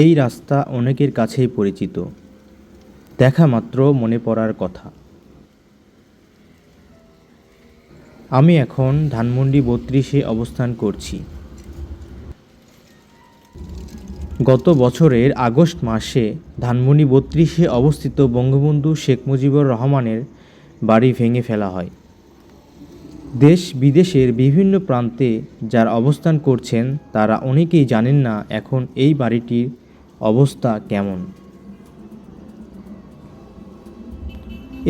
এই রাস্তা অনেকের কাছেই পরিচিত। দেখা মাত্র মনে পড়ার কথা। আমি এখন ধানমন্ডি বত্রিশে অবস্থান করছি। গত বছরের আগস্ট মাসে ধানমন্ডি বত্রিশে অবস্থিত বঙ্গবন্ধু শেখ মুজিবুর রহমানের বাড়ি ভেঙে ফেলা হয়। দেশ বিদেশের বিভিন্ন প্রান্তে যারা অবস্থান করছেন তারা অনেকেই জানেন না এখন এই বাড়িটির অবস্থা কেমন?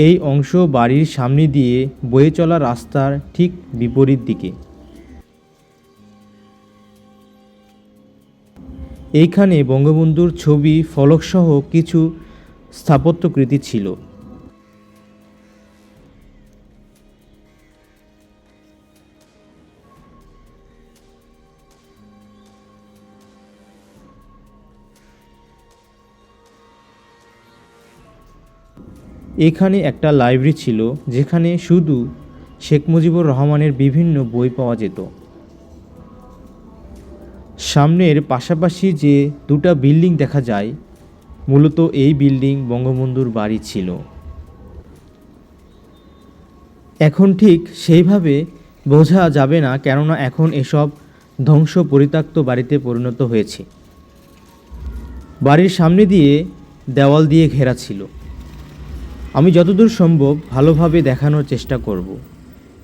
এই অংশ বাড়ির সামনে দিয়ে বয়ে চলা রাস্তার ঠিক বিপরীত দিকে। এইখানে বঙ্গবন্ধুর ছবি, ফলকসহ কিছু স্থাপত্যকৃতি ছিল। এখানে একটা লাইব্রেরি ছিল যেখানে শুধু শেখ মুজিবুর রহমানের বিভিন্ন বই পাওয়া যেত। সামনের পাশাপাশি যে দুটা বিল্ডিং দেখা যায়, মূলত এই বিল্ডিং বঙ্গবন্ধুর বাড়ি ছিল। এখন ঠিক সেইভাবে বোঝা যাবে না কেননা এখন এসব ধ্বংস পরিত্যক্ত বাড়িতে পরিণত হয়েছে। বাড়ির সামনে দিয়ে দেওয়াল দিয়ে ঘেরা ছিল। আমি যতদূর সম্ভব ভালোভাবে দেখানোর চেষ্টা করব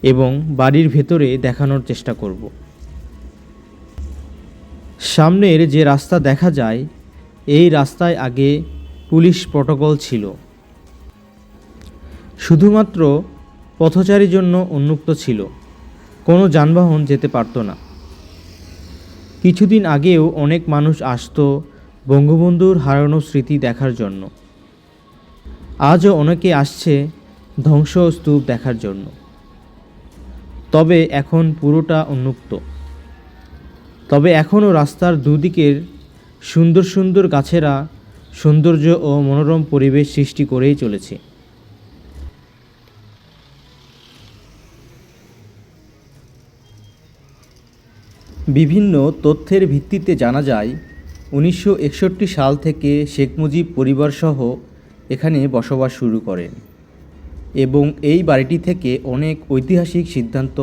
এবং বাড়ির ভেতরে দেখানোর চেষ্টা করব। সামনের যে রাস্তা দেখা যায়, এই রাস্তায় আগে পুলিশ প্রটোকল ছিল। শুধুমাত্র পথচারীর জন্য উন্মুক্ত ছিল। কোনো যানবাহন যেতে পারত না। কিছুদিন আগেও অনেক মানুষ আসতো বঙ্গবন্ধুর হারানো স্মৃতি দেখার জন্য। আজও অনেকে আসছে ধ্বংসস্তূপ দেখার জন্য। তবে এখন পুরোটা উন্মুক্ত। তবে এখনও রাস্তার দুদিকের সুন্দর সুন্দর গাছেরা সৌন্দর্য ও মনোরম পরিবেশ সৃষ্টি করেই চলেছে। বিভিন্ন তথ্যের ভিত্তিতে জানা যায়, উনিশশো একষট্টি সাল থেকে শেখ মুজিব পরিবারসহ এখানে বসবাস শুরু করেন এবং এই বাড়িটি থেকে অনেক ঐতিহাসিক সিদ্ধান্ত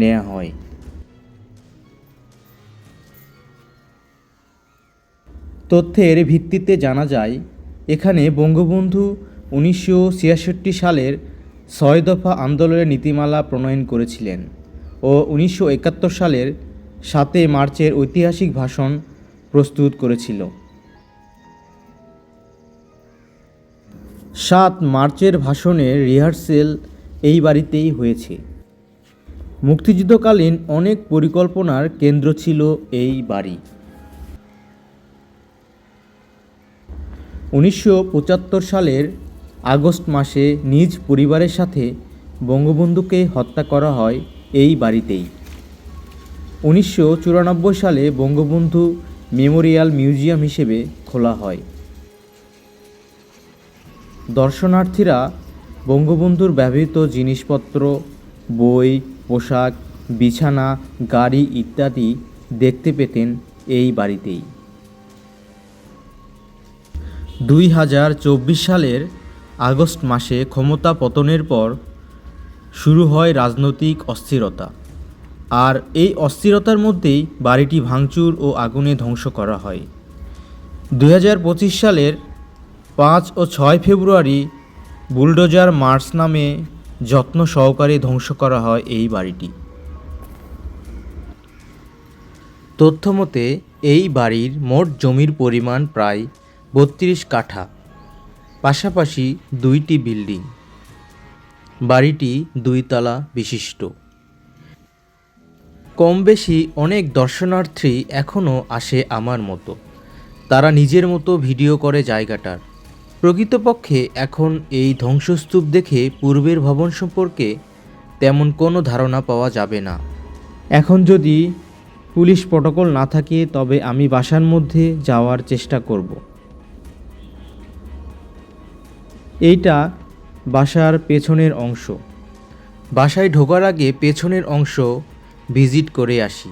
নেওয়া হয়। তথ্যের ভিত্তিতে জানা যায়, এখানে বঙ্গবন্ধু উনিশশো সালের ছয় দফা আন্দোলনের নীতিমালা প্রণয়ন করেছিলেন ও উনিশশো একাত্তর সালের সাতই মার্চের ঐতিহাসিক ভাষণ প্রস্তুত করেছিল। সাত মার্চের ভাষণের রিহার্সেল এই বাড়িতেই হয়েছে। মুক্তিযুদ্ধকালীন অনেক পরিকল্পনার কেন্দ্র ছিল এই বাড়ি। উনিশশো পঁচাত্তর সালের আগস্ট মাসে নিজ পরিবারের সাথে বঙ্গবন্ধুকে হত্যা করা হয় এই বাড়িতেই। উনিশশো চুরানব্বই সালে বঙ্গবন্ধু মেমোরিয়াল মিউজিয়াম হিসেবে খোলা হয়। দর্শনার্থীরা বঙ্গবন্ধুর ব্যবহৃত জিনিসপত্র, বই, পোশাক, বিছানা, গাড়ি ইত্যাদি দেখতে পেতেন এই বাড়িতেই। দুই হাজার চব্বিশ সালের আগস্ট মাসে ক্ষমতা পতনের পর শুরু হয় রাজনৈতিক অস্থিরতা। আর এই অস্থিরতার মধ্যেই বাড়িটি ভাঙচুর ও আগুনে ধ্বংস করা হয়। দুই হাজার পঁচিশ সালের পাঁচ ও ছয় ফেব্রুয়ারি বুলডোজার মার্চ নামে যত্ন সহকারে ধ্বংস করা হয় এই বাড়িটি। তথ্যমতে, এই বাড়ির মোট জমির পরিমাণ প্রায় বত্রিশ কাঠা, পাশাপাশি দুইটি বিল্ডিং। বাড়িটি দুইতলা বিশিষ্ট। কম বেশি অনেক দর্শনার্থী এখনও আসে আমার মতো। তারা নিজের মতো ভিডিও করে জায়গাটার। প্রকৃতপক্ষে এখন এই ধ্বংসস্তূপ দেখে পূর্বের ভবন সম্পর্কে তেমন কোনো ধারণা পাওয়া যাবে না। এখন যদি পুলিশ প্রটোকল না থাকে, তবে আমি বাসার মধ্যে যাওয়ার চেষ্টা করব। এইটা বাসার পেছনের অংশ। বাসায় ঢোকার আগে পেছনের অংশ ভিজিট করে আসি।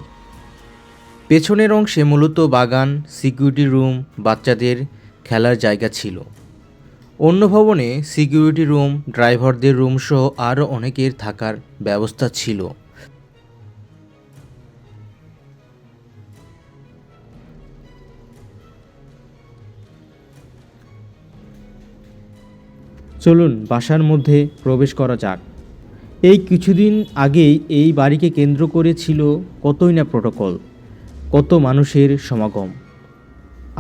পেছনের অংশে মূলত বাগান, সিকিউরিটি রুম, বাচ্চাদের খেলার জায়গা ছিল। অন্য ভবনে সিকিউরিটি রুম, ড্রাইভারদের রুম সহ আরও অনেকের থাকার ব্যবস্থা ছিল। চলুন বাসার মধ্যে প্রবেশ করা যাক। এই কিছুদিন আগেই এই বাড়িকে কেন্দ্র করে ছিল কতই না প্রোটোকল, কত মানুষের সমাগম।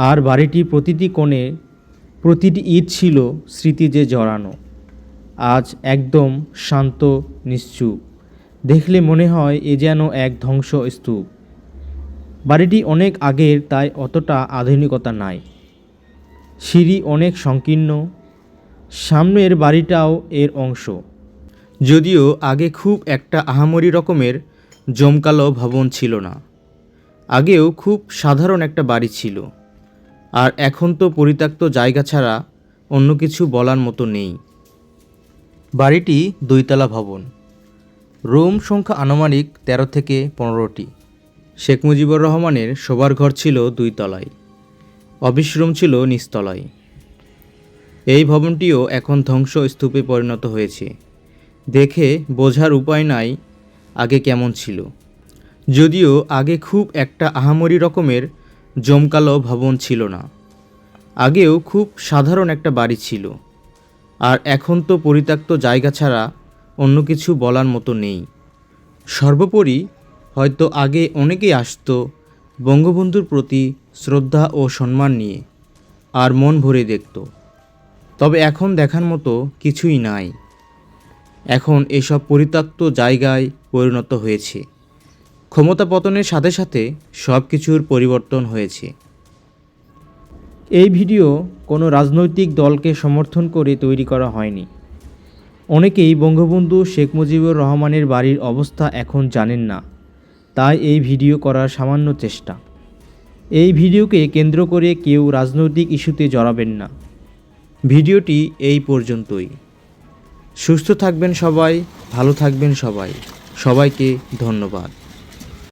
আর বাড়িটি প্রতিটি কোণে প্রতিটি ইট ছিল স্মৃতি যে জড়ানো। আজ একদম শান্ত, নিশ্চুপ। দেখলে মনে হয় এ যেন এক ধ্বংস স্তূপ বাড়িটি অনেক আগের, তাই অতটা আধুনিকতা নাই। সিঁড়ি অনেক সংকীর্ণ। সামনের বাড়িটাও এর অংশ। যদিও আগে খুব একটা আহামরি রকমের জমকালো ভবন ছিল না। আগেও খুব সাধারণ একটা বাড়ি ছিল। আর এখন তো পরিত্যক্ত জায়গা ছাড়া অন্য কিছু বলার মতো নেই। বাড়িটি দুইতলা ভবন। রুম সংখ্যা আনুমানিক তেরো থেকে পনেরোটি। শেখ মুজিবুর রহমানের শোবার ঘর ছিল দুই তলায় অফিস রুম ছিল নিচতলায়। এই ভবনটিও এখন ধ্বংস স্তূপে পরিণত হয়েছে। দেখে বোঝার উপায় নাই আগে কেমন ছিল। যদিও আগে খুব একটা আহামরি রকমের জমকালো ভবন ছিল না। আগেও খুব সাধারণ একটা বাড়ি ছিল। আর এখন তো পরিত্যক্ত জায়গা ছাড়া অন্য কিছু বলার মতো নেই। সর্বোপরি হয়তো আগে অনেকেই আসতো বঙ্গবন্ধুর প্রতি শ্রদ্ধা ও সম্মান নিয়ে আর মন ভরে দেখত। তবে এখন দেখার মতো কিছুই নাই। এখন এসব পরিত্যক্ত জায়গায় পরিণত হয়েছে। ক্ষমতা পতনের সাথে সাথে সব কিছুর পরিবর্তন হয়েছে। এই ভিডিও কোনো রাজনৈতিক দলকে সমর্থন করে তৈরি করা হয়নি। অনেকেই বঙ্গবন্ধু শেখ মুজিবুর রহমানের বাড়ির অবস্থা এখন জানেন না। তাই এই ভিডিও করার সামান্য চেষ্টা। এই ভিডিওকে কেন্দ্র করে কেউ রাজনৈতিক ইস্যুতে জড়াবেন না। ভিডিওটি এই পর্যন্তই। সুস্থ থাকবেন সবাই, ভালো থাকবেন সবাই। সবাইকে ধন্যবাদ।